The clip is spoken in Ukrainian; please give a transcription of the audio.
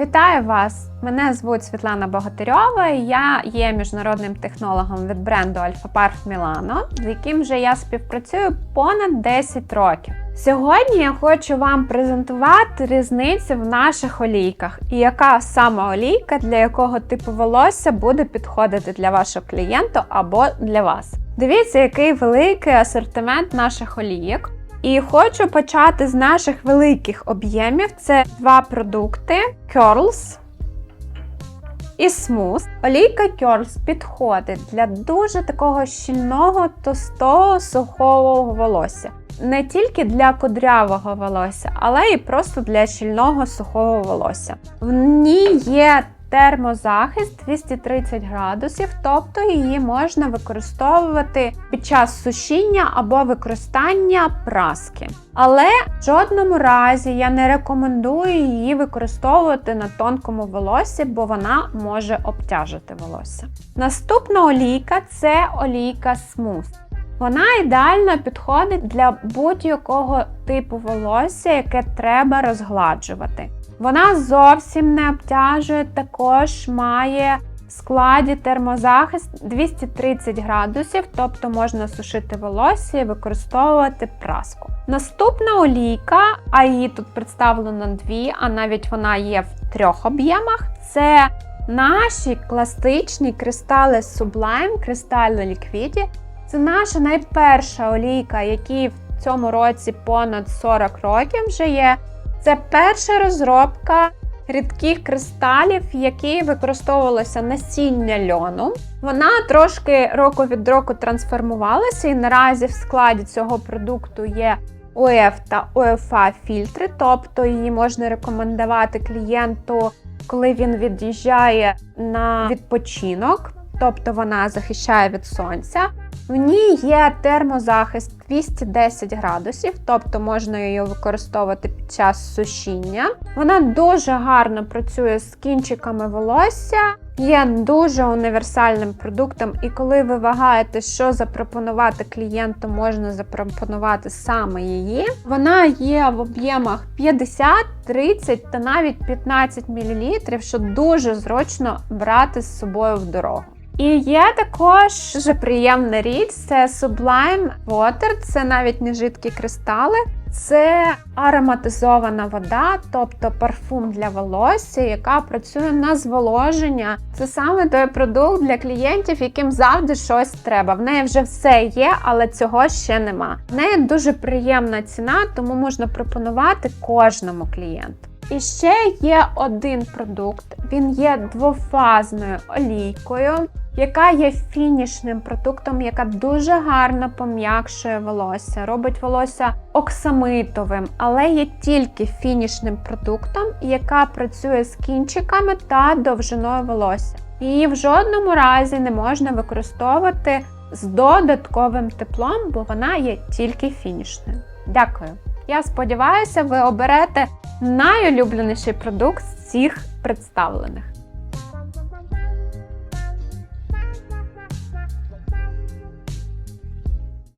Вітаю вас! Мене звуть Світлана Богатирьова. Я є міжнародним технологом від бренду Альфа Парф Мілано, з яким вже я співпрацюю понад 10 років. Сьогодні я хочу вам презентувати різницю в наших олійках і яка саме олійка для якого типу волосся буде підходити для вашого клієнта або для вас. Дивіться, який великий асортимент наших олійок. І хочу почати з наших великих об'ємів. Це два продукти Curls і Smooth. Олійка Curls підходить для дуже такого щільного, товстого, сухого волосся. Не тільки для кудрявого волосся, але і просто для щільного сухого волосся. В ній є термозахист 230 градусів, тобто її можна використовувати під час сушіння або використання праски. Але в жодному разі я не рекомендую її використовувати на тонкому волоссі, бо вона може обтяжити волосся. Наступна олійка це олійка Smooth. Вона ідеально підходить для будь-якого типу волосся, яке треба розгладжувати. Вона зовсім не обтяжує, також має в складі термозахист 230 градусів, тобто можна сушити волосся і використовувати праску. Наступна олійка, а її тут представлено дві, а навіть вона є в трьох об'ємах. Це наші класичні кристали Sublime, кристали Liquidi. Це наша найперша олійка, якій в цьому році понад 40 років вже є. Це перша розробка рідких кристалів, які використовувалося насіння льону. Вона трошки року від року трансформувалася, і наразі в складі цього продукту є ОФ та ОФА фільтри, тобто її можна рекомендувати клієнту, коли він від'їжджає на відпочинок, тобто вона захищає від сонця. В ній є термозахист 210 градусів, тобто можна її використовувати під час сушіння. Вона дуже гарно працює з кінчиками волосся, є дуже універсальним продуктом, і коли ви вагаєте, що запропонувати клієнту, можна запропонувати саме її. Вона є в об'ємах 50, 30 та навіть 15 мл, що дуже зручно брати з собою в дорогу. І є також дуже приємна річ: це Sublime Water, це навіть не жидкі кристали, це ароматизована вода, тобто парфум для волосся, яка працює на зволоження. Це саме той продукт для клієнтів, яким завжди щось треба. В неї вже все є, але цього ще нема. В неї дуже приємна ціна, тому можна пропонувати кожному клієнту. І ще є один продукт, він є двофазною олійкою, яка є фінішним продуктом, яка дуже гарно пом'якшує волосся, робить волосся оксамитовим, але є тільки фінішним продуктом, яка працює з кінчиками та довжиною волосся. Її в жодному разі не можна використовувати з додатковим теплом, бо вона є тільки фінішною. Дякую! Я сподіваюся, ви оберете найулюбленіший продукт з цих представлених.